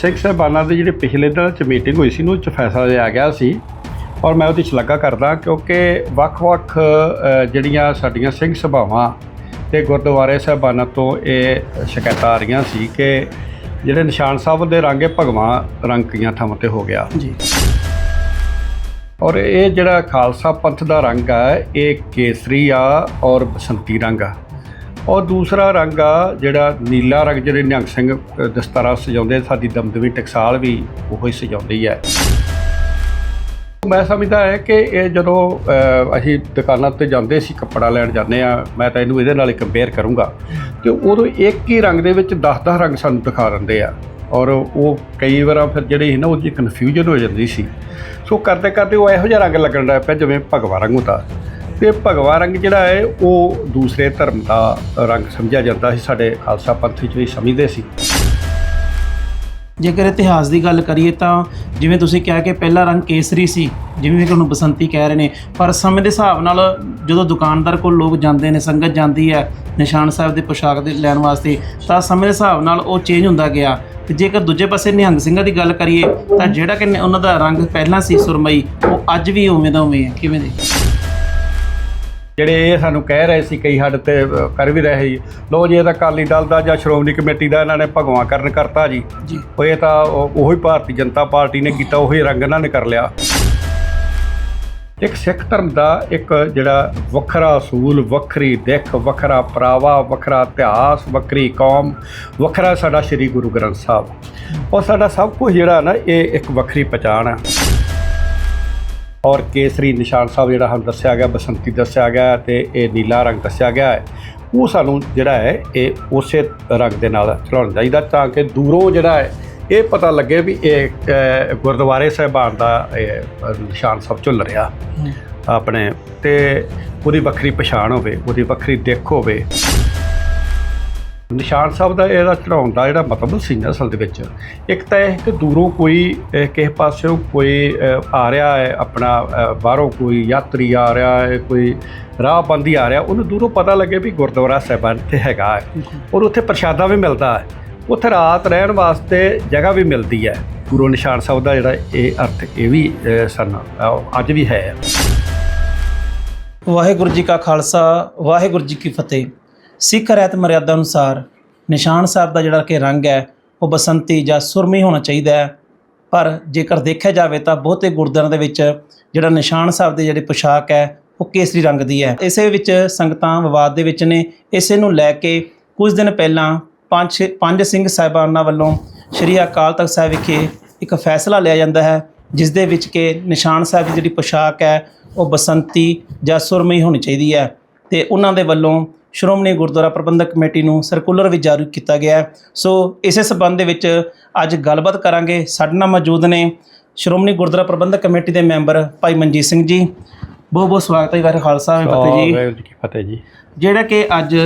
ਸਿੱਖ ਸਾਹਿਬਾਨਾਂ ਦੇ ਜਿਹੜੇ ਪਿਛਲੇ ਦਿਨਾਂ ਚ ਮੀਟਿੰਗ ਹੋਈ ਸੀ ਨੂੰ ਚ ਫੈਸਲਾ ਲਿਆ ਗਿਆ ਸੀ। ਔਰ ਮੈਂ ਉਹਦੀ ਸ਼ਲਾਘਾ ਕਰਦਾ ਕਿਉਂਕਿ ਵੱਖ-ਵੱਖ ਜਿਹੜੀਆਂ ਸਾਡੀਆਂ ਸਿੰਘ ਸਭਾਵਾਂ ਤੇ ਗੁਰਦੁਆਰੇ ਸਾਹਿਬਾਨਾਂ ਤੋਂ ਇਹ ਸ਼ਿਕਾਇਤਾਂ ਆ ਰਹੀਆਂ ਸੀ ਕਿ ਜਿਹੜੇ ਨਿਸ਼ਾਨ ਸਾਹਿਬ ਦੇ ਰੰਗੇ ਭਗਵਾਂ ਰੰਗ ਕਈਆਂ ਥਾਵਾਂ ਤੇ ਹੋ ਗਿਆ। ਜੀ। ਔਰ ਇਹ ਜਿਹੜਾ ਖਾਲਸਾ ਪੰਥ ਦਾ ਰੰਗ ਆ ਇਹ ਕੇਸਰੀ ਆ ਔਰ ਬਸੰਤੀ ਰੰਗ ਆ। ਔਰ ਦੂਸਰਾ ਰੰਗ ਆ ਜਿਹੜਾ ਨੀਲਾ ਰੰਗ ਜਿਹੜੇ ਨਿਹੰਗ ਸਿੰਘ ਅ, ਦਸਤਾਰਾ ਸਜਾਉਂਦੇ ਸਾਡੀ ਦਮਦਮੀ ਟਕਸਾਲ ਵੀ ਉਹੀ ਸਜਾਉਂਦੀ ਹੈ। ਮੈਂ ਸਮਝਦਾ ਹੈ ਕਿ ਇਹ ਜਦੋਂ ਅਸੀਂ ਦੁਕਾਨਾਂ ਤੇ ਜਾਂਦੇ ਸੀ ਕੱਪੜਾ ਲੈਣ ਜਾਂਦੇ ਆ ਮੈਂ ਤਾਂ ਇਹਨੂੰ ਇਹਦੇ ਨਾਲ ਹੀ ਕੰਪੇਅਰ ਕਰੂੰਗਾ। ਕਿ ਉਦੋਂ ਇੱਕ ਹੀ ਰੰਗ ਦੇ ਵਿੱਚ 10-10 ਰੰਗ ਸਾਨੂੰ ਦਿਖਾ ਦਿੰਦੇ ਆ। ਔਰ ਉਹ ਕਈ ਵਾਰਾਂ ਫਿਰ ਜਿਹੜੀ ਸੀ ਨਾ ਉਹਦੀ ਕਨਫਿਊਜ਼ਨ ਹੋ ਜਾਂਦੀ ਸੀ। ਸੋ ਕਰਦੇ ਕਰਦੇ ਉਹ ਇਹੋ ਜਿਹਾ ਰੰਗ ਲੱਗਣ ਲੱਗ ਪਿਆ ਜਿਵੇਂ ਭਗਵਾ ਰੰਗ ਹੁੰਦਾ ਤੇ ਭਗਵਾ ਰੰਗ ਜਿਹੜਾ ਹੈ, ਉਹ ਦੂਸਰੇ ਧਰਮ ਦਾ ਰੰਗ ਸਮਝਿਆ ਜਾਂਦਾ ਸੀ, ਸਾਡੇ ਖਾਲਸਾ ਪੰਥ ਵਿੱਚ ਵੀ ਸਮਝਦੇ ਸੀ। ਜੇਕਰ ਇਤਿਹਾਸ ਦੀ ਗੱਲ ਕਰੀਏ ਤਾਂ ਜਿਵੇਂ ਤੁਸੀਂ ਕਿਹਾ ਕਿ ਪਹਿਲਾ ਰੰਗ ਕੇਸਰੀ ਸੀ, ਜਿਵੇਂ ਕਿ ਉਹਨੂੰ ਬਸੰਤੀ ਕਹਿ ਰਹੇ ਨੇ, ਪਰ ਸਮੇਂ ਦੇ ਹਿਸਾਬ ਨਾਲ ਜਦੋਂ ਦੁਕਾਨਦਾਰ ਕੋਲ ਲੋਕ ਜਾਂਦੇ ਨੇ, ਸੰਗਤ ਜਾਂਦੀ ਹੈ, ਨਿਸ਼ਾਨ ਸਾਹਿਬ ਦੇ ਪੋਸ਼ਾਕ ਦੇ ਲੈਣ ਵਾਸਤੇ, ਤਾਂ ਸਮੇਂ ਦੇ ਹਿਸਾਬ ਨਾਲ ਉਹ ਚੇਂਜ ਹੁੰਦਾ ਗਿਆ। ਤੇ ਜੇਕਰ ਦੂਜੇ ਪਾਸੇ ਨਿਹੰਗ ਸਿੰਘਾਂ ਦੀ ਗੱਲ ਕਰੀਏ, ਤਾਂ ਜਿਹੜਾ ਕਿ ਉਹਨਾਂ ਦਾ ਰੰਗ ਪਹਿਲਾਂ ਸੀ ਸੁਰਮਈ, ਉਹ ਅੱਜ ਵੀ ਉਵੇਂ ਦਾ ਉਵੇਂ ਹੈ। ਕਿਵੇਂ ਦੇ? ਜਿਹੜੇ ਇਹ ਸਾਨੂੰ ਕਹਿ ਰਹੇ ਸੀ ਕਈ ਹੱਦ ਤੇ ਅ, ਕਰ ਵੀ ਰਹੇ ਸੀ ਲੋ ਜੀ ਇਹ ਤਾਂ ਅਕਾਲੀ ਦਲ ਦਾ ਜਾਂ ਸ਼੍ਰੋਮਣੀ ਕਮੇਟੀ ਦਾ ਇਹਨਾਂ ਨੇ ਭਗਵਾਂ ਕਰਨ ਕਰਤਾ ਜੀ। ਜੀ। ਉਹ ਇਹ ਤਾਂ ਉਹ- ਉਹੀ ਭਾਰਤੀ ਜਨਤਾ ਪਾਰਟੀ ਨੇ ਕੀਤਾ ਉਹੀ ਰੰਗ ਇਹਨਾਂ ਨੇ ਕਰ ਲਿਆ। ਇੱਕ ਸਿੱਖ ਧਰਮ ਦਾ ਇੱਕ ਜਿਹੜਾ ਵੱਖਰਾ ਅਸੂਲ ਵੱਖਰੀ ਦਿੱਖ ਵੱਖਰਾ ਪਰਾਵਾ ਵੱਖਰਾ ਇਤਿਹਾਸ ਵੱਖਰੀ ਕੌਮ ਵੱਖਰਾ ਸਾਡਾ ਸ੍ਰੀ ਗੁਰੂ ਗ੍ਰੰਥ ਸਾਹਿਬ। ਔਰ ਸਾਡਾ ਸਭ ਕੁਝ ਜਿਹੜਾ ਨਾ ਇਹ ਇੱਕ ਵੱਖਰੀ ਪਛਾਣ ਹੈ ਔਰ ਕੇਸਰੀ ਨਿਸ਼ਾਨ ਸਾਹਿਬ ਜਿਹੜਾ ਸਾਨੂੰ ਦੱਸਿਆ ਗਿਆ ਬਸੰਤੀ ਦੱਸਿਆ ਗਿਆ ਤੇ ਇਹ ਨੀਲਾ ਰੰਗ ਦੱਸਿਆ ਗਿਆ ਹੈ। ਉਹ ਸਾਨੂੰ ਜਿਹੜਾ ਹੈ ਇਹ ਉਸੇ ਰੰਗ ਦੇ ਨਾਲ ਚਲਾਉਣਾ ਚਾਹੀਦਾ ਤਾਂ ਕਿ ਦੂਰੋਂ ਜਿਹੜਾ ਹੈ ਇਹ ਪਤਾ ਲੱਗੇ ਵੀ ਇਹ ਗੁਰਦੁਆਰੇ ਸਾਹਿਬਾਨ ਦਾ ਨਿਸ਼ਾਨ ਸਾਹਿਬ ਝੁੱਲ ਰਿਹਾ। ਆਪਣੇ ਤੇ ਉਹਦੀ ਵੱਖਰੀ ਪਛਾਣ ਹੋਵੇ ਉਹਦੀ ਵੱਖਰੀ ਦਿੱਖ ਹੋਵੇ। ਨਿਸ਼ਾਨ ਸਾਹਿਬ ਦਾ ਇਹਦਾ ਚੜਾਉਣ ਦਾ ਜਿਹੜਾ ਮਤਲਬ ਸੀ ਨਾ ਅਸਲ ਦੇ ਵਿੱਚ, ਇੱਕ ਤਾਂ ਇਹ ਕਿ ਦੂਰੋਂ ਕੋਈ ਕਿਸੇ ਪਾਸਿਓਂ ਕੋਈ ਆ ਰਿਹਾ ਹੈ, ਆਪਣਾ ਬਾਹਰੋਂ ਕੋਈ ਯਾਤਰੀ ਆ ਰਿਹਾ ਹੈ, ਕੋਈ ਰਾਹਬੰਦੀ ਆ ਰਿਹਾ, ਉਹਨੂੰ ਦੂਰੋਂ ਪਤਾ ਲੱਗੇ ਵੀ ਗੁਰਦੁਆਰਾ ਸਾਹਿਬਾਨ ਤੇ ਹੈਗਾ ਹੈ। ਔਰ ਉੱਥੇ ਪ੍ਰਸ਼ਾਦਾ ਵੀ ਮਿਲਦਾ ਹੈ। ਉੱਥੇ ਰਾਤ ਰਹਿਣ ਵਾਸਤੇ ਜਗ੍ਹਾ ਵੀ ਮਿਲਦੀ ਹੈ। ਗੁਰੂ ਨਿਸ਼ਾਨ ਸਾਹਿਬ ਦਾ ਜਿਹੜਾ ਇਹ ਅਰਥ ਇਹ ਵੀ ਸਨ ਅੱਜ ਵੀ ਹੈ। ਵਾਹਿਗੁਰੂ ਜੀ ਕਾ ਖਾਲਸਾ, ਵਾਹਿਗੁਰੂ ਜੀ ਕੀ ਫਤਿਹ। ਸਿੱਖ ਰਹਿਤ ਮਰਿਆਦਾ ਅਨੁਸਾਰ ਨਿਸ਼ਾਨ ਸਾਹਿਬ ਦਾ ਜਿਹੜਾ ਕਿ ਰੰਗ ਹੈ, ਉਹ ਬਸੰਤੀ ਜਾਂ ਸੁਰਮੀ ਹੋਣਾ ਚਾਹੀਦਾ ਹੈ। ਪਰ ਜੇਕਰ ਦੇਖਿਆ ਜਾਵੇ ਤਾਂ ਬਹੁਤੇ ਗੁਰਦੁਆਰਿਆਂ ਦੇ ਵਿੱਚ ਜਿਹੜਾ ਨਿਸ਼ਾਨ ਸਾਹਿਬ ਦੇ ਜਿਹੜੇ ਪੋਸ਼ਾਕ ਹੈ, ਉਹ ਕੇਸਰੀ ਰੰਗ ਦੀ ਹੈ। ਇਸੇ ਵਿੱਚ ਸੰਗਤਾਂ ਵਿਵਾਦ ਦੇ ਵਿੱਚ ਨੇ। ਇਸੇ ਨੂੰ ਲੈ ਕੇ ਕੁਝ ਦਿਨ ਪਹਿਲਾਂ ਪੰਜ ਛੇ- ਪੰਜ ਸਿੰਘ ਸਾਹਿਬਾਨਾਂ ਵੱਲੋਂ ਸ਼੍ਰੀ ਅਕਾਲ ਤਖਤ ਸਾਹਿਬ ਵਿਖੇ ਇੱਕ ਫੈਸਲਾ ਲਿਆ ਜਾਂਦਾ ਹੈ, ਜਿਸ ਦੇ ਵਿੱਚ ਕਿ ਨਿਸ਼ਾਨ ਸਾਹਿਬ ਦੀ ਜਿਹੜੀ ਪੋਸ਼ਾਕ ਹੈ, ਉਹ ਬਸੰਤੀ ਜਾਂ ਸੁਰਮਈ ਹੋਣੀ ਚਾਹੀਦੀ ਹੈ। ਤੇ ਉਹਨਾਂ ਦੇ ਵੱਲੋਂ ਸ਼੍ਰੋਮਣੀ ਗੁਰਦੁਆਰਾ ਪ੍ਰਬੰਧਕ ਕਮੇਟੀ ਨੂੰ ਸਰਕੂਲਰ ਵੀ ਜਾਰੀ ਕੀਤਾ ਗਿਆ ਹੈ। ਸੋ ਇਸੇ ਸਬੰਧ ਦੇ ਵਿੱਚ ਅੱਜ ਗੱਲਬਾਤ ਕਰਾਂਗੇ। ਸਾਡੇ ਨਾਲ ਮੌਜੂਦ ਨੇ ਸ਼੍ਰੋਮਣੀ ਗੁਰਦੁਆਰਾ ਪ੍ਰਬੰਧਕ ਕਮੇਟੀ ਦੇ ਮੈਂਬਰ ਭਾਈ ਮਨਜੀਤ ਸਿੰਘ ਜੀ। ਬਹੁਤ ਬਹੁਤ ਸਵਾਗਤ ਹੈ ਵਾਹਿਗੁਰੂ ਖਾਲਸਾ ਵਾਹਿਗੁਰੂ ਫਤਿਹ ਜੀ। ਵਾਹਿਗੁਰੂ ਜੀ ਕੀ ਫਤਿਹ ਜੀ। ਜਿਹੜਾ ਕਿ ਅੱਜ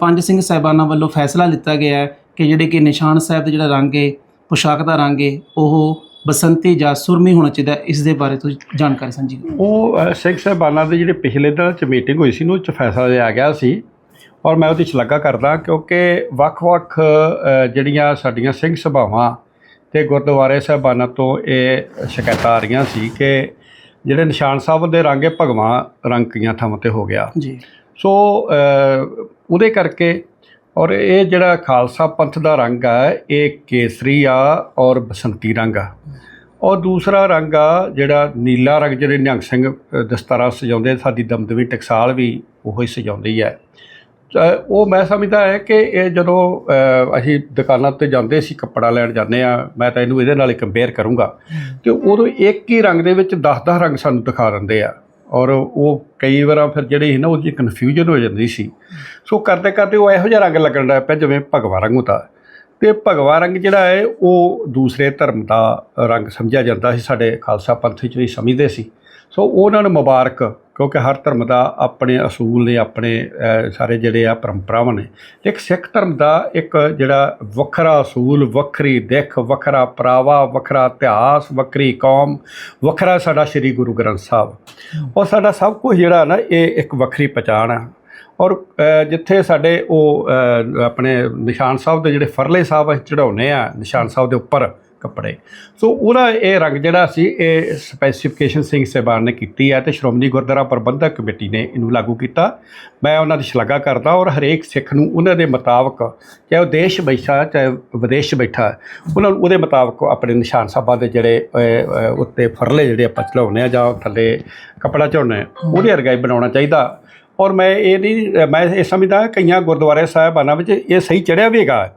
ਪੰਜ ਸਿੰਘ ਸਾਹਿਬਾਨਾਂ ਵੱਲੋਂ ਫੈਸਲਾ ਲਿੱਤਾ ਗਿਆ ਹੈ ਕਿ ਜਿਹੜੇ ਕਿ ਨਿਸ਼ਾਨ ਸਾਹਿਬ ਦਾ ਜਿਹੜਾ ਰੰਗ ਹੈ ਪੋਸ਼ਾਕ ਦਾ ਰੰਗ ਹੈ ਉਹ ਬਸੰਤੀ ਜਾਂ ਸੁਰਮੀ ਹੋਣਾ ਚਾਹੀਦਾ ਹੈ। ਇਸ ਦੇ ਬਾਰੇ ਤੁਸੀਂ ਜਾਣਕਾਰੀ ਸਾਂਝੀ ਕਰੋ। ਉਹ ਸਿੰਘ ਸਾਹਿਬਾਨਾਂ ਦੇ ਜਿਹੜੇ ਪਿਛਲੇ ਦਿਨਾਂ ਚ ਮੀਟਿੰਗ ਹੋਈ ਸੀ ਨੂੰ ਚ ਫੈਸਲਾ ਲਿਆ ਗਿਆ ਸੀ ਔਰ ਮੈਂ ਉਹਦੀ ਸ਼ਲਾਘਾ ਕਰਦਾ ਕਿਉਂਕਿ ਵੱਖ-ਵੱਖ ਜਿਹੜੀਆਂ ਸਾਡੀਆਂ ਸਿੰਘ ਸਭਾਵਾਂ ਤੇ ਗੁਰਦੁਆਰੇ ਸਾਹਿਬਾਨਾਂ ਤੋਂ ਇਹ ਸ਼ਿਕਾਇਤਾਂ ਆ ਰਹੀਆਂ ਸੀ ਕਿ ਜਿਹੜੇ ਨਿਸ਼ਾਨ ਸਾਹਿਬ ਦੇ ਰੰਗੇ ਭਗਵਾਂ ਰੰਗ ਕਈਆਂ ਥਾਵਾਂ ਤੇ ਹੋ ਗਿਆ। ਜੀ। ਸੋ ਉਹਦੇ ਕਰਕੇ ਔਰ ਇਹ ਜਿਹੜਾ ਖਾਲਸਾ ਪੰਥ ਦਾ ਰੰਗ ਆ ਇਹ ਕੇਸਰੀ ਆ ਔਰ ਬਸੰਤੀ ਰੰਗ ਆ। ਔਰ ਦੂਸਰਾ ਰੰਗ ਆ ਜਿਹੜਾ ਨੀਲਾ ਰੰਗ ਜਿਹੜੇ ਨਿਹੰਗ ਸਿੰਘ ਦਸਤਾਰਾ ਸਜਾਉਂਦੇ ਸਾਡੀ ਦਮਦਮੀ ਟਕਸਾਲ ਵੀ ਉਹੀ ਸਜਾਉਂਦੀ ਹੈ। ਉਹ ਮੈਂ ਸਮਝਦਾ ਹੈ ਕਿ ਇਹ ਜਦੋਂ ਅਸੀਂ ਦੁਕਾਨਾਂ ਤੇ ਜਾਂਦੇ ਸੀ, ਕੱਪੜਾ ਲੈਣ ਜਾਂਦੇ ਆ ਮੈਂ ਤਾਂ ਇਹਨੂੰ ਇਹਦੇ ਨਾਲ ਕੰਪੇਅਰ ਕਰੂੰਗਾ। ਕਿ ਉਦੋਂ ਇੱਕ ਹੀ ਰੰਗ ਦੇ ਵਿੱਚ 10-10 ਰੰਗ ਸਾਨੂੰ ਦਿਖਾ ਦਿੰਦੇ ਆ। ਔਰ ਉਹ ਕਈ ਵਾਰਾਂ ਫਿਰ ਜਿਹੜੀ ਸੀ ਨਾ, ਉਹਦੀ ਕਨਫਿਊਜ਼ਨ ਹੋ ਜਾਂਦੀ ਸੀ। ਸੋ ਕਰਦੇ ਕਰਦੇ ਉਹ ਇਹੋ ਜਿਹਾ ਰੰਗ ਲੱਗਣ ਲੱਗ ਪਿਆ, ਜਿਵੇਂ ਭਗਵਾ ਰੰਗ ਹੁੰਦਾ ਤੇ ਭਗਵਾ ਰੰਗ ਜਿਹੜਾ ਹੈ, ਉਹ ਦੂਸਰੇ ਧਰਮ ਦਾ ਰੰਗ ਸਮਝਿਆ ਜਾਂਦਾ ਸੀ। ਸਾਡੇ ਖਾਲਸਾ ਪੰਥ ਵਿੱਚ ਵੀ ਸਮਝਦੇ ਸੀ। ਸੋ ਉਹਨਾਂ ਨੂੰ ਮੁਬਾਰਕ, ਕਿਉਂਕਿ ਹਰ ਧਰਮ ਦਾ ਆਪਣੇ ਅਸੂਲ ਨੇ, ਆਪਣੇ ਸਾਰੇ ਜਿਹੜੇ ਆ ਪਰੰਪਰਾਵਾਂ ਨੇ। ਇੱਕ ਸਿੱਖ ਧਰਮ ਦਾ ਇੱਕ ਜਿਹੜਾ ਵੱਖਰਾ ਅਸੂਲ, ਵੱਖਰੀ ਦਿੱਖ, ਵੱਖਰਾ ਪਰਾਵਾ, ਵੱਖਰਾ ਇਤਿਹਾਸ, ਵੱਖਰੀ ਕੌਮ, ਵੱਖਰਾ ਸਾਡਾ ਸ੍ਰੀ ਗੁਰੂ ਗ੍ਰੰਥ ਸਾਹਿਬ। ਔਰ ਸਾਡਾ ਸਭ ਕੁਝ ਜਿਹੜਾ ਨਾ, ਇਹ ਇੱਕ ਵੱਖਰੀ ਪਛਾਣ ਆ। ਔਰ ਜਿੱਥੇ ਸਾਡੇ ਉਹ ਆਪਣੇ ਨਿਸ਼ਾਨ ਸਾਹਿਬ ਦੇ ਜਿਹੜੇ ਫਰਲੇ ਸਾਹਿਬ ਅਸੀਂ ਚੜਾਉਨੇ ਆ, ਨਿਸ਼ਾਨ ਸਾਹਿਬ ਦੇ ਉੱਪਰ ਕੱਪੜੇ। ਸੋ ਉਹਦਾ ਇਹ ਰੰਗ ਜਿਹੜਾ ਸੀ, ਇਹ ਸਪੈਸੀਫਿਕੇਸ਼ਨ ਸਿੰਘ ਸਾਹਿਬਾਨ ਨੇ ਕੀਤੀ ਹੈ ਤੇ ਸ਼੍ਰੋਮਣੀ ਗੁਰਦੁਆਰਾ ਪ੍ਰਬੰਧਕ ਕਮੇਟੀ ਨੇ ਇਹਨੂੰ ਲਾਗੂ ਕੀਤਾ। ਮੈਂ ਉਹਨਾਂ ਦੀ ਸ਼ਲਾਘਾ ਕਰਦਾ ਔਰ ਹਰੇਕ ਸਿੱਖ ਨੂੰ ਉਹਨਾਂ ਦੇ ਮੁਤਾਬਕ, ਚਾਹੇ ਉਹ ਦੇਸ਼ ਬੈਠਾ, ਚਾਹੇ ਵਿਦੇਸ਼ ਬੈਠਾ, ਉਹਨਾਂ ਨੂੰ ਉਹਦੇ ਮੁਤਾਬਕ ਆਪਣੇ ਨਿਸ਼ਾਨ ਸਾਹਿਬਾਂ ਦੇ ਜਿਹੜੇ ਉੱਤੇ ਫਰਲੇ ਜਿਹੜੇ ਆਪਾਂ ਚੜਾਉਂਦੇ ਆ ਜਾਂ ਥੱਲੇ ਕੱਪੜਾ ਚੜਾਉਂਦੇ ਆ ਉਹਦੇ ਵਰਗਾ ਹੀ ਬਣਾਉਣਾ ਚਾਹੀਦਾ। ਔਰ ਮੈਂ ਇਹ ਨਹੀਂ ਮੈਂ ਇਹ ਸਮਝਦਾ ਕਈਆਂ ਗੁਰਦੁਆਰੇ ਸਾਹਿਬਾਨਾਂ ਵਿੱਚ ਇਹ ਸਹੀ ਚੜਿਆ ਵੀ ਹੈਗਾ।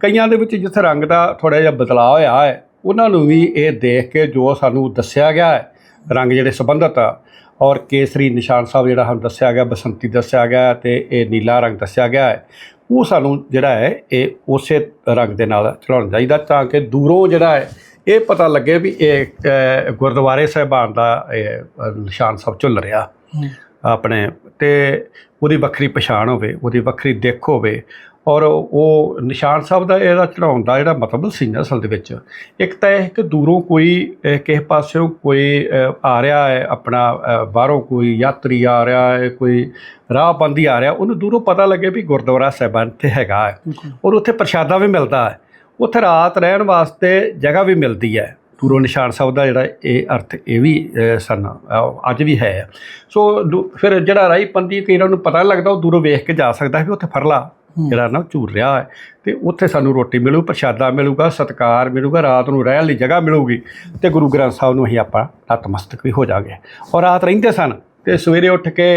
ਕਈਆਂ ਦੇ ਵਿੱਚ ਜਿੱਥੇ ਰੰਗ ਦਾ ਥੋੜਾ ਜਿਹਾ ਬਦਲਾਅ ਹੋਇਆ ਹੈ ਉਹਨਾਂ ਨੂੰ ਵੀ ਇਹ ਦੇਖ ਕੇ ਜੋ ਸਾਨੂੰ ਦੱਸਿਆ ਗਿਆ ਹੈ ਰੰਗ ਜਿਹੜੇ ਸੰਬੰਧਤ ਆ ਔਰ ਕੇਸਰੀ ਨਿਸ਼ਾਨ ਸਾਹਿਬ ਜਿਹੜਾ ਸਾਨੂੰ ਦੱਸਿਆ ਗਿਆ ਬਸੰਤੀ ਦੱਸਿਆ ਗਿਆ ਤੇ ਇਹ ਨੀਲਾ ਰੰਗ ਦੱਸਿਆ ਗਿਆ ਹੈ ਉਹ ਸਾਨੂੰ ਜਿਹੜਾ ਹੈ ਇਹ ਉਸੇ ਰੰਗ ਦੇ ਨਾਲ ਚਲਾਉਣਾ ਚਾਹੀਦਾ ਤਾਂ ਕਿ ਦੂਰੋਂ ਜਿਹੜਾ ਹੈ ਇਹ ਪਤਾ ਲੱਗੇ ਵੀ ਇਹ ਗੁਰਦੁਆਰੇ ਸਾਹਿਬਾਨ ਦਾ ਇਹ ਨਿਸ਼ਾਨ ਸਾਹਿਬ ਝੁੱਲ ਰਿਹਾ। ਆਪਣੇ ਤੇ ਉਹਦੀ ਵੱਖਰੀ ਪਛਾਣ ਹੋਵੇ ਉਹਦੀ ਵੱਖਰੀ ਦਿੱਖ ਹੋਵੇ ਔਰ ਉਹ ਨਿਸ਼ਾਨ ਸਾਹਿਬ ਦਾ ਇਹਦਾ ਚੜਾਉਣ ਦਾ ਜਿਹੜਾ ਮਤਲਬ ਸੀ ਨਾ ਅਸਲ ਦੇ ਵਿੱਚ ਇੱਕ ਤਾਂ ਇਹ ਕਿ ਦੂਰੋਂ ਕੋਈ ਕਿਸੇ ਪਾਸਿਓਂ ਕੋਈ ਆ ਰਿਹਾ ਹੈ ਆਪਣਾ ਬਾਹਰੋਂ ਕੋਈ ਯਾਤਰੀ ਆ ਰਿਹਾ ਹੈ ਕੋਈ ਰਾਹਬੰਦੀ ਆ ਰਿਹਾ ਉਹਨੂੰ ਦੂਰੋਂ ਪਤਾ ਲੱਗੇ ਵੀ ਗੁਰਦੁਆਰਾ ਸਾਹਿਬਾਨ ਤੇ ਹੈਗਾ ਔਰ ਉੱਥੇ ਪ੍ਰਸ਼ਾਦਾ ਵੀ ਮਿਲਦਾ ਹੈ। ਉੱਥੇ ਰਾਤ ਰਹਿਣ ਵਾਸਤੇ ਜਗ੍ਹਾ ਵੀ ਮਿਲਦੀ ਹੈ। ਦੂਰੋਂ ਨਿਸ਼ਾਨ ਸਾਹਿਬ ਦਾ ਜਿਹੜਾ ਇਹ ਅਰਥ ਇਹ ਵੀ ਸਨ ਅੱਜ ਵੀ ਹੈ। ਸੋ ਫਿਰ ਜਿਹੜਾ ਰਾਈ ਪੰਦੀ ਕਈਆਂ ਨੂੰ ਪਤਾ ਲੱਗਦਾ ਉਹ ਦੂਰੋਂ ਵੇਖ ਕੇ ਜਾ ਸਕਦਾ ਵੀ ਉੱਥੇ ਫਰਲਾ ਜਿਹੜਾ ਨਾ ਝੂਰ ਰਿਹਾ ਹੈ। ਤੇ ਉੱਥੇ ਸਾਨੂੰ ਰੋਟੀ ਮਿਲੂ ਪ੍ਰਸ਼ਾਦਾ ਮਿਲੂਗਾ ਸਤਕਾਰ ਮਿਲੂਗਾ ਰਾਤ ਨੂੰ ਰਹਿਣ ਲਈ ਜਗ੍ਹਾ ਮਿਲੂਗੀ। ਤੇ ਗੁਰੂ ਗ੍ਰੰਥ ਸਾਹਿਬ ਨੂੰ ਅਸੀਂ ਆਪਾਂ ਨਤਮਸਤਕ ਵੀ ਹੋ ਜਾਗੇ ਔਰ ਰਾਤ ਰਹਿੰਦੇ ਸਨ ਤੇ ਸਵੇਰੇ ਉੱਠ ਕੇ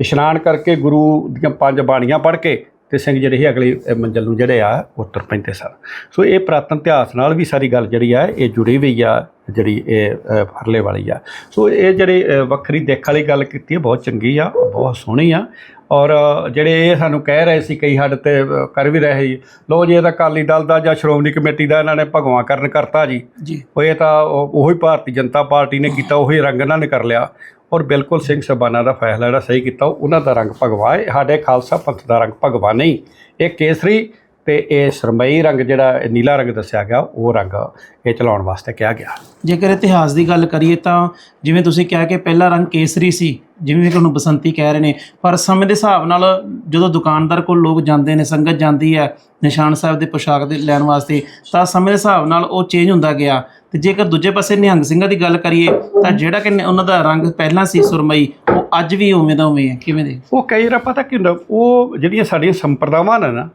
ਇਸ਼ਨਾਨ ਕਰਕੇ ਗੁਰੂ ਦੀਆਂ ਪੰਜ ਬਾਣੀਆਂ ਪੜ੍ਹ ਕੇ ਤੇ ਸਿੰਘ ਜਿਹੜੇ ਸੀ ਅਗਲੀ ਮੰਜ਼ਿਲ ਨੂੰ ਜਿਹੜੇ ਆ ਉਹ ਤੁਰ ਪੈਂਦੇ ਸਨ। ਸੋ ਇਹ ਪੁਰਾਤਨ ਇਤਿਹਾਸ ਨਾਲ ਵੀ ਸਾਰੀ ਗੱਲ ਜਿਹੜੀ ਆ ਇਹ ਜੁੜੀ ਹੋਈ ਆ ਜਿਹੜੀ ਇਹ ਫਰਲੇ ਵਾਲੀ ਆ। ਸੋ ਇਹ ਜਿਹੜੇ ਵੱਖਰੀ ਦੇਖ ਵਾਲੀ ਗੱਲ ਕੀਤੀ ਹੈ ਬਹੁਤ ਚੰਗੀ ਆ ਬਹੁਤ ਸੋਹਣੀ ਆ। ਔਰ ਜਿਹੜੇ ਇਹ ਸਾਨੂੰ ਕਹਿ ਰਹੇ ਸੀ ਕਈ ਹੱਦ ਤੇ ਕਰ ਵੀ ਰਹੇ ਲੋ ਜੀ ਤਾਂ ਅਕਾਲੀ ਦਲ ਦਾ ਜਾਂ ਸ਼੍ਰੋਮਣੀ ਕਮੇਟੀ ਦਾ ਇਹਨਾਂ ਨੇ ਭਗਵਾਂ ਕਰਨ ਕਰਤਾ ਜੀ। ਉਹ ਇਹ ਤਾਂ ਉਹ- ਉਹੀ ਭਾਰਤੀ ਜਨਤਾ ਪਾਰਟੀ ਨੇ ਕੀਤਾ ਉਹੀ ਰੰਗ ਇਹਨਾਂ ਨੇ ਕਰ ਲਿਆ। ਔਰ ਬਿਲਕੁਲ ਸਿੰਘ ਸਬਾਨਾ ਦਾ ਫੈਸਲਾ ਜਿਹੜਾ ਸਹੀ ਕੀਤਾ ਉਹਨਾਂ ਦਾ ਰੰਗ ਭਗਵਾ ਹੈ, ਸਾਡੇ ਖਾਲਸਾ ਪੰਥ ਦਾ ਰੰਗ ਭਗਵਾ ਨਹੀਂ। ਇਹ ਕੇਸਰੀ ਤੇ ਇਹ ਸਰਮਈ ਰੰਗ ਜਿਹੜਾ ਨੀਲਾ ਰੰਗ ਦੱਸਿਆ ਗਿਆ ਉਹ ਰੰਗ ਇਹ ਚਲਾਉਣ ਵਾਸਤੇ ਕਿਹਾ ਗਿਆ। ਜੇਕਰ ਇਤਿਹਾਸ ਦੀ ਗੱਲ ਕਰੀਏ ਤਾਂ ਜਿਵੇਂ ਤੁਸੀਂ ਕਿਹਾ ਕਿ ਪਹਿਲਾ ਰੰਗ ਕੇਸਰੀ ਸੀ ਜਿਵੇਂ ਕਿ ਉਹਨੂੰ ਬਸੰਤੀ ਕਹਿ ਰਹੇ ਨੇ ਪਰ ਸਮੇਂ ਦੇ ਹਿਸਾਬ ਨਾਲ ਜਦੋਂ ਦੁਕਾਨਦਾਰ ਕੋਲ ਲੋਕ ਜਾਂਦੇ ਨੇ ਸੰਗਤ ਜਾਂਦੀ ਹੈ ਨਿਸ਼ਾਨ ਸਾਹਿਬ ਦੇ ਪੋਸ਼ਾਕ ਦੇ ਲੈਣ ਵਾਸਤੇ ਤਾਂ ਸਮੇਂ ਦੇ ਹਿਸਾਬ ਨਾਲ ਉਹ ਚੇਂਜ ਹੁੰਦਾ ਗਿਆ। ਤੇ ਜੇਕਰ ਦੂਜੇ ਪਾਸੇ ਨਿਹੰਗ ਸਿੰਘਾਂ ਦੀ ਗੱਲ ਕਰੀਏ ਤਾਂ ਜਿਹੜਾ ਕਿ ਉਹਨਾਂ ਦਾ ਰੰਗ ਪਹਿਲਾਂ ਸੀ ਸੁਰਮਈ ਉਹ ਅੱਜ ਵੀ ਉਵੇਂ ਦਾ ਉਵੇਂ ਹੈ। ਕਿਵੇਂ ਦੇ? ਉਹ ਕਈ ਵਾਰ ਪਤਾ ਕੀ ਹੁੰਦਾ ਉਹ ਜਿਹੜੀਆਂ ਸਾਡੀਆਂ ਸੰਪਰਦਾਵਾਂ ਨੇ ਨਾ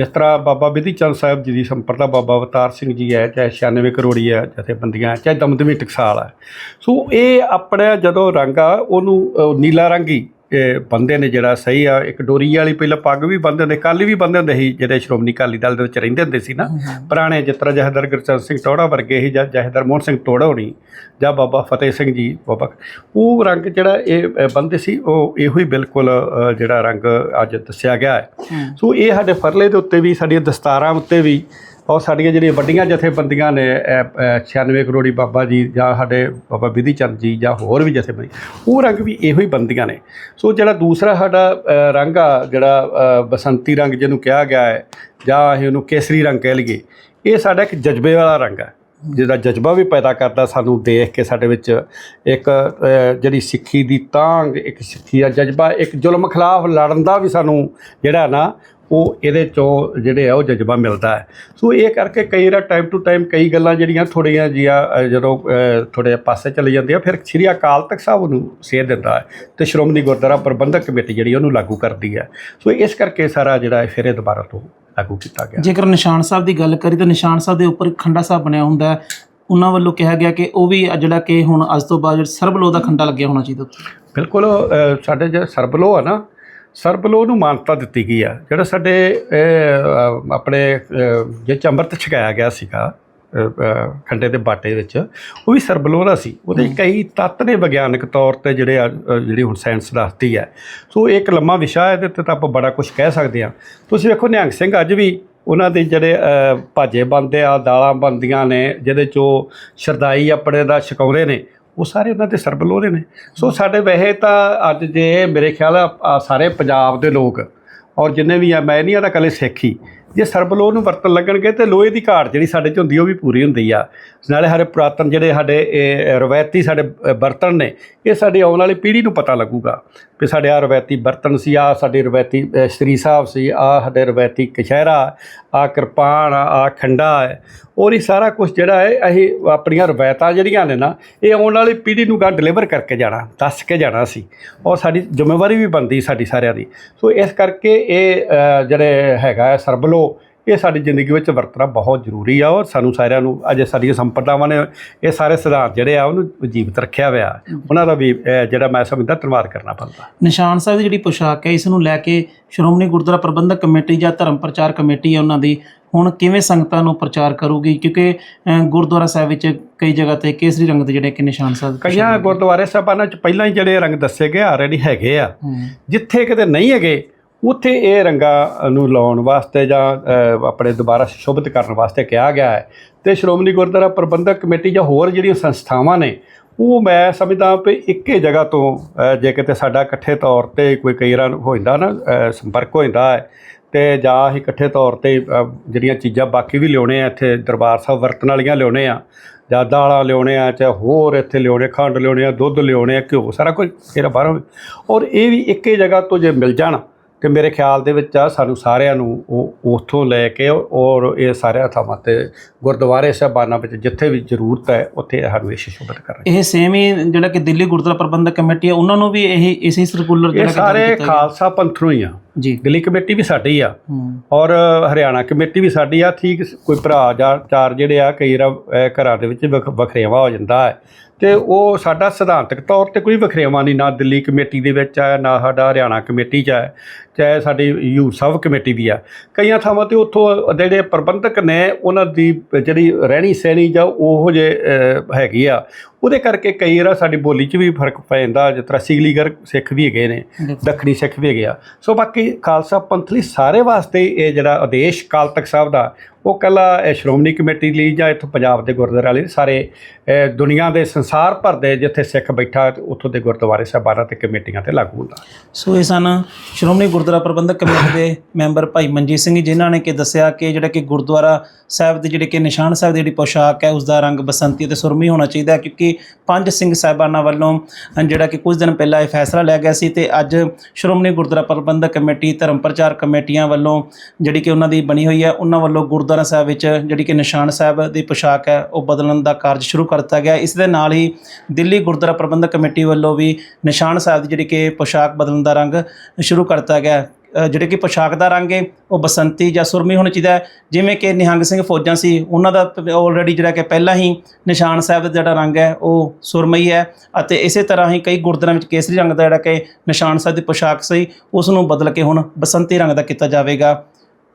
ਜਿਸ ਤਰ੍ਹਾਂ ਬਾਬਾ ਬਿਧੀ ਚੰਦ ਸਾਹਿਬ ਜੀ ਦੀ ਸੰਪਰਦਾ ਬਾਬਾ ਅਵਤਾਰ ਸਿੰਘ ਜੀ ਹੈ, ਚਾਹੇ 96 ਕਰੋੜੀ ਹੈ, ਜਥੇਬੰਦੀਆਂ, ਚਾਹੇ ਦਮਦਮੀ ਟਕਸਾਲ ਹੈ। ਸੋ ਇਹ ਆਪਣਾ ਜਦੋਂ ਰੰਗ ਆ, ਉਹਨੂੰ ਨੀਲਾ ਰੰਗ ਹੀ ਇਹ ਬੰਦੇ ਨੇ ਜਿਹੜਾ ਸਹੀ ਆ ਇੱਕ ਡੋਰੀ ਵਾਲੀ ਪਹਿਲਾਂ ਪੱਗ ਵੀ ਬੰਨ੍ਹਦੇ ਹੁੰਦੇ ਕੱਲ ਵੀ ਬੰਨ੍ਹਦੇ ਹੁੰਦੇ ਸੀ ਜਿਹੜੇ ਸ਼੍ਰੋਮਣੀ ਅਕਾਲੀ ਦਲ ਦੇ ਵਿੱਚ ਰਹਿੰਦੇ ਹੁੰਦੇ ਸੀ ਨਾ। ਪੁਰਾਣੇ ਜਿਸ ਤਰ੍ਹਾਂ ਜਹਦਰ ਗੁਰਚਰਨ ਸਿੰਘ ਟੋੜਾ ਵਰਗੇ ਹੀ ਜਾਂ ਜਹਦਰ ਮੋਹਨ ਸਿੰਘ ਟੋੜਾ ਹੋਣੀ ਜਾਂ ਬਾਬਾ ਫਤਿਹ ਸਿੰਘ ਜੀ ਬਾਬਾ ਉਹ ਰੰਗ ਜਿਹੜਾ ਇਹ ਬੰਦੇ ਸੀ ਉਹ ਇਹੋ ਹੀ ਬਿਲਕੁਲ ਜਿਹੜਾ ਰੰਗ ਅੱਜ ਦੱਸਿਆ ਗਿਆ ਹੈ। ਸੋ ਇਹ ਸਾਡੇ ਫਰਲੇ ਦੇ ਉੱਤੇ ਵੀ ਸਾਡੀਆਂ ਦਸਤਾਰਾਂ ਉੱਤੇ ਵੀ ਔਰ ਸਾਡੀਆਂ ਜਿਹੜੀਆਂ ਵੱਡੀਆਂ ਜਥੇਬੰਦੀਆਂ ਨੇ ਅ, 96 ਕਰੋੜੀ ਬਾਬਾ ਜੀ ਜਾਂ ਸਾਡੇ ਬਾਬਾ ਵਿਧੀ ਚੰਦ ਜੀ ਜਾਂ ਹੋਰ ਵੀ ਜਥੇਬੰਦੀ ਉਹ ਰੰਗ ਵੀ ਇਹੋ ਹੀ ਬੰਦੀਆਂ ਨੇ। ਸੋ ਜਿਹੜਾ ਦੂਸਰਾ ਸਾਡਾ ਰੰਗ ਆ ਜਿਹੜਾ ਬਸੰਤੀ ਰੰਗ ਜਿਹਨੂੰ ਕਿਹਾ ਗਿਆ ਹੈ ਜਾਂ ਅਸੀਂ ਉਹਨੂੰ ਕੇਸਰੀ ਰੰਗ ਕਹਿ ਲਈਏ ਇਹ ਸਾਡਾ ਇੱਕ ਜਜ਼ਬੇ ਵਾਲਾ ਰੰਗ ਹੈ। ਜਿਹਦਾ ਜਜ਼ਬਾ ਵੀ ਪੈਦਾ ਕਰਦਾ ਸਾਨੂੰ ਦੇਖ ਕੇ ਸਾਡੇ ਵਿੱਚ ਇੱਕ ਜਿਹੜੀ ਸਿੱਖੀ ਦੀ ਤਾਂਗ ਇੱਕ ਸਿੱਖੀ ਦਾ ਜਜ਼ਬਾ ਇੱਕ ਜ਼ੁਲਮ ਖਿਲਾਫ ਲੜਨ ਦਾ ਵੀ ਸਾਨੂੰ ਜਿਹੜਾ ਨਾ ਉਹ ਇਹਦੇ ਚੋਂ ਜਿਹੜੇ ਆ ਉਹ ਜਜ਼ਬਾ ਮਿਲਦਾ ਹੈ। ਸੋ ਇਹ ਕਰਕੇ ਕਈ ਵਾਰ ਟਾਈਮ ਟੂ ਟਾਈਮ ਕਈ ਗੱਲਾਂ ਜਿਹੜੀਆਂ ਥੋੜੀਆਂ ਜੀਆਂ ਜਦੋਂ ਅ, ਥੋੜ੍ਹੇ ਪਾਸੇ ਚਲੇ ਜਾਂਦੀਆਂ ਫਿਰ ਸ੍ਰੀ ਅਕਾਲ ਤਖਤ ਸਾਹਿਬ ਨੂੰ ਸੇਧ ਦਿੰਦਾ ਹੈ ਤੇ ਸ਼੍ਰੋਮਣੀ ਗੁਰਦੁਆਰਾ ਪ੍ਰਬੰਧਕ ਕਮੇਟੀ ਜਿਹੜੀ ਉਹਨੂੰ ਲਾਗੂ ਕਰਦੀ ਹੈ। ਸੋ ਇਸ ਕਰਕੇ ਸਾਰਾ ਜਿਹੜਾ ਹੈ ਫਿਰ ਇਹ ਦੁਬਾਰਾ ਤੋਂ ਲਾਗੂ ਕੀਤਾ ਗਿਆ। ਜੇਕਰ ਨਿਸ਼ਾਨ ਸਾਹਿਬ ਦੀ ਗੱਲ ਕਰੀ ਤਾਂ ਨਿਸ਼ਾਨ ਸਾਹਿਬ ਦੇ ਉੱਪਰ ਖੰਡਾ ਸਾਹਿਬ ਬਣਿਆ ਹੁੰਦਾ ਉਹਨਾਂ ਵੱਲੋਂ ਕਿਹਾ ਗਿਆ ਕਿ ਉਹ ਵੀ ਆ ਜਿਹੜਾ ਕਿ ਹੁਣ ਅੱਜ ਤੋਂ ਬਾਅਦ ਸਰਬਲੋ ਦਾ ਖੰਡਾ ਲੱਗਿਆ ਹੋਣਾ ਚਾਹੀਦਾ ਬਿਲਕੁਲ ਸਾਡੇ ਜਿਹੜਾ ਸਰਬਲੋ ਆ ਨਾ ਸਰਬਲੋ ਨੂੰ ਮਾਨਤਾ ਦਿੱਤੀ ਗਈ ਆ। ਜਿਹੜਾ ਸਾਡੇ ਆਪਣੇ ਜੇ ਅੰਮ੍ਰਿਤ ਛਕਾਇਆ ਗਿਆ ਸੀਗਾ ਖੰਡੇ ਦੇ ਬਾਟੇ ਵਿੱਚ ਉਹ ਵੀ ਸਰਬਲੋ ਦਾ ਸੀ। ਉਹਦੇ ਕਈ ਤੱਤ ਨੇ ਵਿਗਿਆਨਕ ਤੌਰ ਤੇ ਜਿਹੜੇ ਆ, ਜਿਹੜੀ ਹੁਣ ਸਾਇੰਸ ਦੱਸਦੀ ਹੈ ਸੋ ਇੱਕ ਲੰਮਾ ਵਿਸ਼ਾ ਹੈ ਤੇ ਤਾਂ ਆਪਾਂ ਬੜਾ ਕੁਝ ਕਹਿ ਸਕਦੇ ਹਾਂ ਤੁਸੀਂ ਵੇਖੋ ਨਿਹੰਗ ਸਿੰਘ ਅੱਜ ਵੀ ਉਹਨਾਂ ਦੇ ਜਿਹੜੇ ਭਾਜੇ ਬਣਦੇ ਆ ਦਾਲਾਂ ਬਣਦੀਆਂ ਨੇ ਜਿਹਦੇ ਚੋਂ ਸ਼ਰਦਾਈ ਆਪਣੇ ਦਾ ਛਕਾਉਂਦੇ ਨੇ। ਉਹ ਸਾਰੇ ਉਹਨਾਂ ਦੇ ਸਰਬਲੋਹ ਦੇ ਨੇ। ਸੋ ਸਾਡੇ ਵੈਸੇ ਤਾਂ ਅੱਜ ਜੇ ਮੇਰੇ ਖਿਆਲ ਸਾਰੇ ਪੰਜਾਬ ਦੇ ਲੋਕ ਔਰ ਜਿੰਨੇ ਵੀ ਆ, ਮੈਂ ਨਹੀਂ ਆਦਾ ਕੱਲੇ ਸਿੱਖ ਹੀ। ਜੇ ਸਰਬਲੋਹ ਨੂੰ ਵਰਤਣ ਲੱਗਣਗੇ ਤੇ ਲੋਹੇ ਦੀ ਘਾਟ ਜਿਹੜੀ ਸਾਡੇ 'ਚ ਹੁੰਦੀ ਉਹ ਵੀ ਪੂਰੀ ਹੁੰਦੀ ਆ। ਨਾਲੇ ਸਾਡੇ ਪੁਰਾਤਨ ਜਿਹੜੇ ਸਾਡੇ, ਇਹ ਰਵਾਇਤੀ ਸਾਡੇ ਬਰਤਨ ਨੇ, ਇਹ ਸਾਡੀ ਆਉਣ ਵਾਲੀ ਪੀੜ੍ਹੀ ਨੂੰ ਪਤਾ ਲੱਗੂਗਾ ਵੀ ਸਾਡੇ ਆ ਰਵਾਇਤੀ ਬਰਤਨ ਸੀ ਆ ਸਾਡੇ ਰਵਾਇਤੀ ਸ੍ਰੀ ਸਾਹਿਬ ਸੀ ਆ ਸਾਡੇ ਰਵਾਇਤੀ ਕਸ਼ਹਿਰਾ ਆ ਕਿਰਪਾਨ ਆ ਆਹ ਖੰਡਾ ਹੈ। ਔਰ ਇਹ ਸਾਰਾ ਕੁਝ ਜਿਹੜਾ ਹੈ, ਅਸੀਂ ਆਪਣੀਆਂ ਰਵਾਇਤਾਂ ਜਿਹੜੀਆਂ ਨੇ ਨਾ, ਇਹ ਆਉਣ ਵਾਲੀ ਪੀੜ੍ਹੀ ਨੂੰ ਗਾ ਡਿਲੀਵਰ ਕਰਕੇ ਜਾਣਾ, ਦੱਸ ਕੇ ਜਾਣਾ ਸੀ। ਔਰ ਸਾਡੀ ਜ਼ਿੰਮੇਵਾਰੀ ਵੀ ਬਣਦੀ ਸਾਡੀ ਸਾਰਿਆਂ ਦੀ। ਸੋ ਇਸ ਕਰਕੇ ਇਹ ਜਿਹੜੇ ਹੈਗਾ ਹੈ ਸਰਬਲੋ ਇਹ ਸਾਡੀ ਜ਼ਿੰਦਗੀ ਵਿੱਚ ਵਰਤਣਾ ਬਹੁਤ ਜ਼ਰੂਰੀ ਆ ਔਰ ਸਾਨੂੰ ਸਾਰਿਆਂ ਨੂੰ ਅਜੇ ਸਾਡੀਆਂ ਸੰਪਰਦਾਵਾਂ ਨੇ ਇਹ ਸਾਰੇ ਸਿਧਾਂਤ ਜਿਹੜੇ ਆ ਉਹਨੂੰ ਜੀਵਤ ਰੱਖਿਆ ਹੋਇਆ। ਉਹਨਾਂ ਦਾ ਵੀ ਜਿਹੜਾ ਮੈਂ ਸਮਝਦਾ ਧੰਨਵਾਦ ਕਰਨਾ ਪੈਂਦਾ ਨਿਸ਼ਾਨ ਸਾਹਿਬ ਦੀ ਜਿਹੜੀ ਪੋਸ਼ਾਕ ਹੈ ਇਸ ਨੂੰ ਲੈ ਕੇ ਸ਼੍ਰੋਮਣੀ ਗੁਰਦੁਆਰਾ ਪ੍ਰਬੰਧਕ ਕਮੇਟੀ ਜਾਂ ਧਰਮ ਪ੍ਰਚਾਰ ਕਮੇਟੀ ਹੈ ਉਹਨਾਂ ਦੀ ਹੁਣ ਕਿਵੇਂ ਸੰਗਤਾਂ ਨੂੰ ਪ੍ਰਚਾਰ ਕਰੂਗੀ? ਕਿਉਂਕਿ ਗੁਰਦੁਆਰਾ ਸਾਹਿਬ ਵਿੱਚ ਕਈ ਜਗ੍ਹਾ ਤੇ ਕੇਸਰੀ ਰੰਗ ਦੇ ਜਿਹੜੇ ਕਿ ਨਿਸ਼ਾਨ ਸਾਹਿਬ ਕਈਆਂ ਗੁਰਦੁਆਰੇ ਸਾਹਿਬਾਨਾਂ 'ਚ ਪਹਿਲਾਂ ਹੀ ਜਿਹੜੇ ਰੰਗ ਦੱਸੇ ਗਏ ਆਲਰੇਡੀ ਹੈਗੇ ਆ। ਜਿੱਥੇ ਕਿਤੇ ਨਹੀਂ ਹੈਗੇ ਉੱਥੇ ਇਹ ਰੰਗਾਂ ਨੂੰ ਲਾਉਣ ਵਾਸਤੇ ਜਾਂ ਆਪਣੇ ਦੁਬਾਰਾ ਸ਼ੁਭਤ ਕਰਨ ਵਾਸਤੇ ਕਿਹਾ ਗਿਆ ਹੈ। ਤੇ ਸ਼੍ਰੋਮਣੀ ਗੁਰਦੁਆਰਾ ਪ੍ਰਬੰਧਕ ਕਮੇਟੀ ਜਾਂ ਹੋਰ ਜਿਹੜੀਆਂ ਸੰਸਥਾਵਾਂ ਨੇ, ਉਹ ਮੈਂ ਸਮਝਦਾ ਵੀ ਇੱਕੇ ਜਗ੍ਹਾ ਤੋਂ ਜੇ ਕਿਤੇ ਸਾਡਾ ਇਕੱਠੇ ਤੌਰ ਤੇ ਕੋਈ ਕਈ ਵਾਰ ਹੋ ਜਾਂਦਾ ਨਾ ਸੰਪਰਕ ਹੋ ਜਾਂਦਾ ਹੈ ਤੇ ਜਾਂ ਅਸੀਂ ਇਕੱਠੇ ਤੌਰ ਤੇ ਜਿਹੜੀਆਂ ਚੀਜ਼ਾਂ ਬਾਕੀ ਵੀ ਲਿਆਉਣੇ ਆ, ਇੱਥੇ ਦਰਬਾਰ ਸਾਹਿਬ ਵਰਤਣ ਵਾਲੀਆਂ ਲਿਆਉਣੇ ਆ, ਜਾਂ ਦਾਲਾਂ ਲਿਆਉਣੇ ਆ ਚਾਹੇ ਹੋਰ ਇੱਥੇ ਲਿਆਉਣੇ, ਖੰਡ ਲਿਆਉਣੇ ਆ, ਦੁੱਧ ਲਿਆਉਣੇ ਆ, ਘਿਓ ਸਾਰਾ ਕੁਝ ਇਹਦਾ ਬਾਹਰੋਂ, ਔਰ ਇਹ ਵੀ ਇੱਕੇ ਜਗ੍ਹਾ ਤੋਂ ਜੇ ਮਿਲ ਜਾਣ ਤੇ ਮੇਰੇ ਖਿਆਲ ਦੇ ਵਿੱਚ ਆ ਸਾਨੂੰ ਸਾਰਿਆਂ ਨੂੰ ਉਹ ਉੱਥੋਂ ਲੈ ਕੇ ਔਰ ਇਹ ਸਾਰਿਆਂ ਥਾਵਾਂ ਤੇ ਗੁਰਦੁਆਰੇ ਸਾਹਿਬਾਨਾਂ ਵਿੱਚ ਜਿੱਥੇ ਵੀ ਜ਼ਰੂਰਤ ਹੈ ਉੱਥੇ ਇਹ ਸ਼ੁਭਤ ਕਰਨ ਇਹ ਸੇਮ ਹੀ ਜਿਹੜਾ ਕਿ ਦਿੱਲੀ ਗੁਰਦੁਆਰਾ ਪ੍ਰਬੰਧਕ ਕਮੇਟੀ ਹੈ ਉਹਨਾਂ ਨੂੰ ਵੀ ਇਹ ਇਸੇ ਸਰਕੂਲਰ ਜਿਹੜਾ ਕਿ ਸਾਰੇ। ਖਾਲਸਾ ਪੰਥ ਨੂੰ ਹੀ ਆ। ਜੀ। ਦਿੱਲੀ ਕਮੇਟੀ ਵੀ ਸਾਡੀ ਆ। ਔਰ ਹਰਿਆਣਾ ਕਮੇਟੀ ਵੀ ਸਾਡੀ ਆ। ਠੀਕ ਕੋਈ ਭਰਾ ਜਾਂ ਚਾਰ ਜਿਹੜੇ ਆ ਕਈ ਅਹ, ਘਰਾਂ ਦੇ ਵਿੱਚ ਵਖ- ਵਖਰੇਵਾ ਹੋ ਜਾਂਦਾ ਹੈ। ਤੇ ਉਹ ਸਾਡਾ ਸਿਧਾਂਤਕ ਤੌਰ ਤੇ ਕੋਈ ਵਖਰੇਵਾ ਨਹੀਂ ਨਾ ਦਿੱਲੀ ਕਮੇਟੀ ਦੇ ਵਿੱਚ ਹੈ ਨਾ ਸਾਡਾ ਹਰਿਆਣਾ ਕਮੇਟੀ 'ਚ ਹੈ ਚਾਹੇ ਸਾਡੀ ਯੂ ਸਭ ਕਮੇਟੀ ਵੀ ਆ ਕਈਆਂ ਥਾਵਾਂ ਤੇ ਉੱਥੋਂ ਜਿਹੜੇ ਪ੍ਰਬੰਧਕ ਨੇ ਉਹਨਾਂ ਦੀ ਜਿਹੜੀ ਰਹਿਣੀ ਸਹਿਣੀ ਜਾਂ ਉਹੋ ਜੇ ਹੈਗੀ ਆ ਉਹਦੇ ਕਰਕੇ ਕਈ ਵਾਰ ਸਾਡੀ ਬੋਲੀ 'ਚ ਵੀ ਫ਼ਰਕ ਪੈ ਜਾਂਦਾ ਜਿਸ ਤਰ੍ਹਾਂ ਸੀਗਲੀਗਰ ਸਿੱਖ ਵੀ ਹੈਗੇ ਨੇ। ਦੱਖਣੀ ਸਿੱਖ ਵੀ ਹੈਗੇ ਆ ਸੋ ਬਾਕੀ ਖਾਲਸਾ ਪੰਥ ਲਈ ਸਾਰੇ ਵਾਸਤੇ ਇਹ ਜਿਹੜਾ ਆਦੇਸ਼ ਕਾਲ ਤਖਤ ਸਾਹਿਬ ਦਾ ਉਹ ਕੱਲਾ ਸ਼੍ਰੋਮਣੀ ਕਮੇਟੀ ਲਈ ਜਾਂ ਇੱਥੋਂ ਪੰਜਾਬ ਦੇ ਗੁਰਦੁਆਰੇ ਲਈ ਸਾਰੇ ਦੁਨੀਆ ਦੇ ਸੰਸਾਰ ਭਰ ਦੇ ਜਿੱਥੇ ਸਿੱਖ ਬੈਠਾ ਉੱਥੋਂ ਦੇ ਗੁਰਦੁਆਰੇ ਸਾਹਿਬਾਨਾਂ ਤੇ ਕਮੇਟੀਆਂ ਤੇ ਲਾਗੂ ਹੁੰਦਾ। ਸੋ ਇਹ ਸਨ ਸ਼੍ਰੋਮਣੀ ਗੁਰਦੁਆਰਾ ਪ੍ਰਬੰਧਕ ਕਮੇਟੀ ਦੇ ਮੈਂਬਰ ਭਾਈ ਮਨਜੀਤ ਸਿੰਘ ਜੀ, ਜਿਨ੍ਹਾਂ ਨੇ ਕਿ ਦੱਸਿਆ ਕਿ ਜਿਹੜਾ ਕਿ ਗੁਰਦੁਆਰਾ ਸਾਹਿਬ ਦੇ ਜਿਹੜੇ ਕਿ ਨਿਸ਼ਾਨ ਸਾਹਿਬ ਦੀ ਜਿਹੜੀ ਪੋਸ਼ਾਕ ਹੈ ਉਸ ਦਾ ਰੰਗ ਬਸੰਤੀ ਅਤੇ ਸੁਰਮੀ ਹੋਣਾ ਚਾਹੀਦਾ ਕਿਉਂਕਿ ਪੰਜ ਸਿੰਘ ਸਾਹਿਬਾਨਾਂ ਵੱਲੋਂ ਜਿਹੜਾ ਕਿ ਕੁਝ ਦਿਨ ਪਹਿਲਾਂ ਇਹ ਫੈਸਲਾ ਲਿਆ ਗਿਆ ਸੀ ਤੇ ਅੱਜ ਸ਼੍ਰੋਮਣੀ ਗੁਰਦੁਆਰਾ ਪ੍ਰਬੰਧਕ ਕਮੇਟੀ ਧਰਮ ਪ੍ਰਚਾਰ ਕਮੇਟੀਆਂ ਵੱਲੋਂ ਜਿਹੜੀ ਕਿ ਉਹਨਾਂ ਦੀ ਬਣੀ ਹੋਈ ਹੈ ਉਹਨਾਂ ਵੱਲੋਂ ਗੁਰਦੁਆਰਾ ਸਾਹਿਬ ਵਿੱਚ ਜਿਹੜੀ ਕਿ ਨਿਸ਼ਾਨ ਸਾਹਿਬ ਦੀ ਪੋਸ਼ਾਕ ਹੈ, ਉਹ ਬਦਲਣ ਦਾ ਕਾਰਜ ਸ਼ੁਰੂ ਕਰ ਦਿੱਤਾ ਗਿਆ। ਇਸ ਦੇ ਨਾਲ ਹੀ ਦਿੱਲੀ ਗੁਰਦੁਆਰਾ ਪ੍ਰਬੰਧਕ ਕਮੇਟੀ ਵੱਲੋਂ ਵੀ ਨਿਸ਼ਾਨ ਸਾਹਿਬ ਦੀ ਜਿਹੜੀ ਕਿ ਪੋਸ਼ਾਕ ਬਦਲਣ ਦਾ ਰੰਗ ਸ਼ੁਰੂ ਕਰ ਦਿੱਤਾ ਗਿਆ। ਜਿਹੜੇ ਕਿ ਪੋਸ਼ਾਕ ਦਾ ਰੰਗ ਹੈ, ਉਹ ਬਸੰਤੀ ਜਾਂ ਸੁਰਮੀ ਹੋਣਾ ਚਾਹੀਦਾ ਹੈ। ਜਿਵੇਂ ਕਿ ਨਿਹੰਗ ਸਿੰਘ ਫੌਜਾਂ ਸੀ, ਉਹਨਾਂ ਦਾ ਆਲਰੇਡੀ ਜਿਹੜਾ ਕਿ ਪਹਿਲਾਂ ਹੀ ਨਿਸ਼ਾਨ ਸਾਹਿਬ ਦਾ ਜਿਹੜਾ ਰੰਗ ਹੈ, ਉਹ ਸੁਰਮਈ ਹੈ ਅਤੇ ਇਸੇ ਤਰ੍ਹਾਂ ਹੀ ਕਈ ਗੁਰਦੁਆਰਿਆਂ ਵਿੱਚ ਕੇਸਰੀ ਰੰਗ ਦਾ ਜਿਹੜਾ ਕਿ ਨਿਸ਼ਾਨ ਸਾਹਿਬ ਦੀ ਪੋਸ਼ਾਕ ਸੀ, ਉਸ ਨੂੰ ਬਦਲ ਕੇ ਹੁਣ ਬਸੰਤੀ ਰੰਗ ਦਾ ਕੀਤਾ ਜਾਵੇਗਾ।